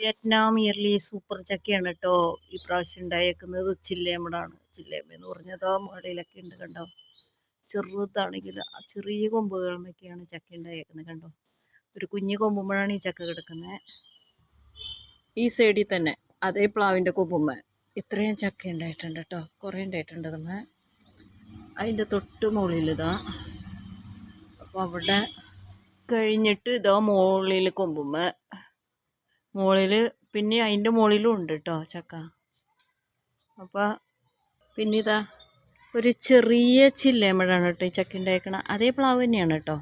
Vietnam yearly super ചക്കയാണ് കേട്ടോ ഈ പ്രാവശ്യം ഉണ്ടായേക്കുന്നത് ചില്ലേമ്മടാണ് ചില്ലേമ്മ എന്ന് പറഞ്ഞതോ മുകളിലൊക്കെ ഉണ്ട് കണ്ടോ? ചെറുതാണെങ്കിൽ ആ ചെറിയ കൊമ്പുകളിലൊക്കെയാണ് ചക്ക ഉണ്ടായേക്കുന്നത് കണ്ടോ? ഒരു കുഞ്ഞു കൊമ്പുമ്പോഴാണ് ഈ ചക്ക കിടക്കുന്നത് ഈ സൈഡിൽ തന്നെ അതേ പ്ലാവിന്റെ കൊമ്പുമ്മ. ഇത്രയും ചക്ക ഉണ്ടായിട്ടുണ്ട് കേട്ടോ കുറേ ഉണ്ടായിട്ടുണ്ട് അമ്മ അതിന്റെ തൊട്ട് മുകളിൽ ഇതാ. അപ്പോൾ അവിടെ കഴിഞ്ഞിട്ട് ഇതാ മുകളിൽ കൊമ്പുമ്മ. മുകളിൽ പിന്നെ അതിന്റെ മുകളിലും ഉണ്ട് കേട്ടോ ചക്ക. അപ്പോൾ പിന്നെ ഇതാ ഒരു ചെറിയ ചില്ലേമ്പഴാണ് കേട്ടോ ഈ ചക്ക ഉണ്ടായിരിക്കണം അതേ പ്ലാവ് തന്നെയാണ് കേട്ടോ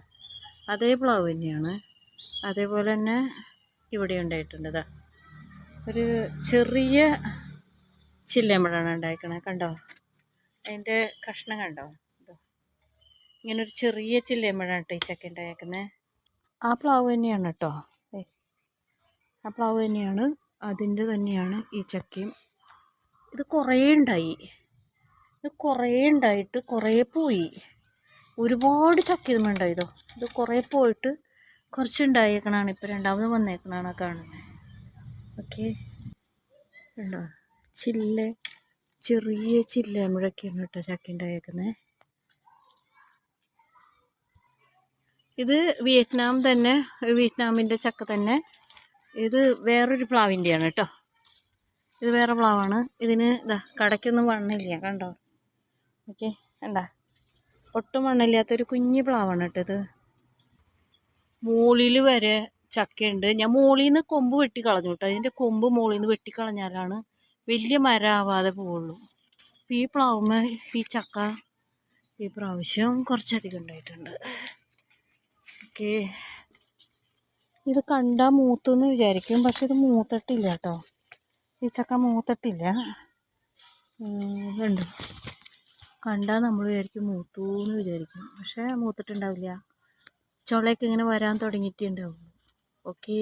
അതേ പ്ലാവ് തന്നെയാണ്. അതേപോലെ തന്നെ ഇവിടെ ഉണ്ടായിട്ടുണ്ട് ഇതാ ഒരു ചെറിയ ചില്ലേമ്പഴാണ് ഉണ്ടായിരിക്കണത് കണ്ടോ? അതിന്റെ കഷ്ണം കണ്ടോ? ഇങ്ങനൊരു ചെറിയ ചില്ലേമ്പഴാണ് കേട്ടോ ഈ ചക്ക ഉണ്ടായിരിക്കുന്നത് ആ പ്ലാവ് തന്നെയാണ് കേട്ടോ ആ പ്ലാവ് തന്നെയാണ്. അതിന്റെ തന്നെയാണ് ഈ ചക്കയും. ഇത് കുറേ ഉണ്ടായി. ഇത് കുറേ ഉണ്ടായിട്ട് കുറേ പോയി. ഒരുപാട് ചക്ക ഇതുമ്മ ഉണ്ടായതോ. ഇത് കുറേ പോയിട്ട് കുറച്ച് ഉണ്ടായേക്കണാണ്. ഇപ്പോൾ രണ്ടാമത് വന്നേക്കണാണ് കാണുന്നത് ഓക്കെ. ഉണ്ടോ ചില്ല. ചെറിയ ചില്ല നമ്മളൊക്കെയാണ് കേട്ടോ ചക്ക ഉണ്ടായേക്കുന്നത് ഇത് വിയറ്റ്നാം തന്നെ വിയറ്റ്നാമിന്റെ ചക്ക തന്നെ ഇത് വേറൊരു പ്ലാവിന്റെയാണ് കേട്ടോ ഇത് വേറെ പ്ലാവാണ്. ഇതിന് ഇതാ കടയ്ക്കൊന്നും വണ്ണില്ല കണ്ടോ? ഓക്കെ എന്താ ഒട്ടും മണ്ണില്ലാത്തൊരു കുഞ്ഞു പ്ലാവാണ് കേട്ടോ ഇത്. മുകളിൽ വരെ ചക്കയുണ്ട്. ഞാൻ മുകളിൽ നിന്ന് കൊമ്പ് വെട്ടി കളഞ്ഞു കേട്ടോ അതിന്റെ കൊമ്പ് മുകളിൽ നിന്ന് വെട്ടിക്കളഞ്ഞാലാണ് വലിയ മരമാവാതെ പോവുള്ളൂ. അപ്പോൾ ഈ പ്ലാവുമ്മ ഈ ചക്ക ഈ പ്രാവശ്യം കുറച്ചധികം ഉണ്ടായിട്ടുണ്ട്. ഓക്കെ. ഇത് കണ്ടാൽ മൂത്തെന്ന് വിചാരിക്കും. പക്ഷെ ഇത് മൂത്തിട്ടില്ല കേട്ടോ. ഈ ചക്ക മൂത്തിട്ടില്ല. ഇതുണ്ട് കണ്ടാൽ നമ്മൾ വിചാരിക്കും മൂത്തു എന്ന് വിചാരിക്കും. പക്ഷേ മൂത്തിട്ടുണ്ടാവില്ല. ചുളയൊക്കെ ഇങ്ങനെ വരാൻ തുടങ്ങിയിട്ടേ ഉണ്ടാവുള്ളൂ ഓക്കേ.